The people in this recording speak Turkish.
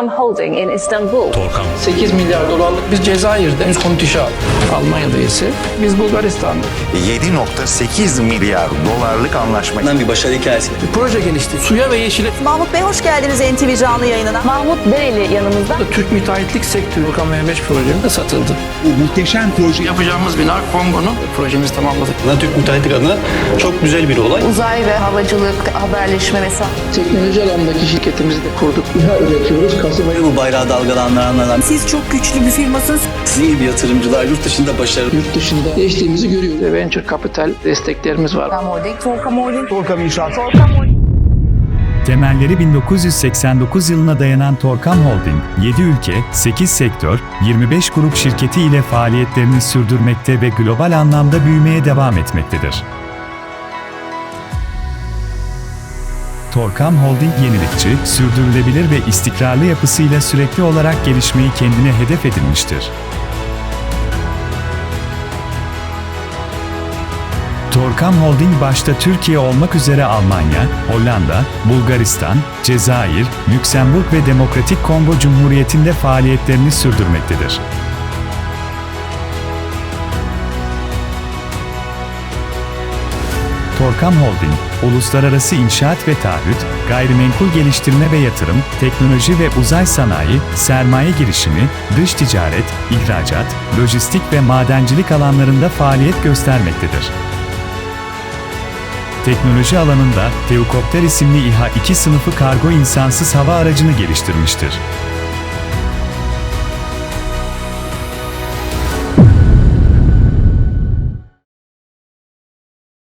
Torcam Holding in Istanbul. Torkam. 8 milyar dolarlık biz Cezayir'de aldık. Almanya'da ise biz Bulgaristan'da. 7.8 milyar dolarlık anlaşma. bir başarı hikayesi. Bir proje gelişti. Suya ve yeşile Mahmut Bey hoş geldiniz NTV canlı yayınına. Mahmut Dereli yanımızda. Türk müteahhitlik sektörü Volkan M5 projemiz satıldı. Bu muhteşem proje Yapacağımız bina Kongo'nun projemizi tamamladık. Türk müteahhitlik adına çok güzel bir olay. Uzay ve havacılık, haberleşme vesaire. Teknoloji alanındaki şirketimizi de kurduk. İHA üretiyoruz. Kasım ayı Bu bayrağı dalgalandıranlardan Siz çok güçlü bir firmasınız. sizin gibi yatırımcılar yurt dışında başarılı. yurt dışında geçtiğimizi görüyoruz. Venture Capital desteklerimiz var. Torcam Holding, Torcam Holding, Torkam İnşaat. Torcam Holding. Temelleri 1989 yılına dayanan Torkam Holding, 7 ülke, 8 sektör, 25 grup şirketi ile faaliyetlerini sürdürmekte ve global anlamda büyümeye devam etmektedir. Torkam Holding yenilikçi, sürdürülebilir ve istikrarlı yapısıyla sürekli olarak gelişmeyi kendine hedef edinmiştir. Torkam Holding başta Türkiye olmak üzere Almanya, Hollanda, Bulgaristan, Cezayir, Lüksemburg ve Demokratik Kongo Cumhuriyeti'nde faaliyetlerini sürdürmektedir. Torkam Holding, uluslararası inşaat ve taahhüt, gayrimenkul geliştirme ve yatırım, teknoloji ve uzay sanayi, sermaye girişimi, dış ticaret, ihracat, lojistik ve madencilik alanlarında faaliyet göstermektedir. Teknoloji alanında Teukopter isimli İHA 2 sınıfı kargo insansız hava aracını geliştirmiştir.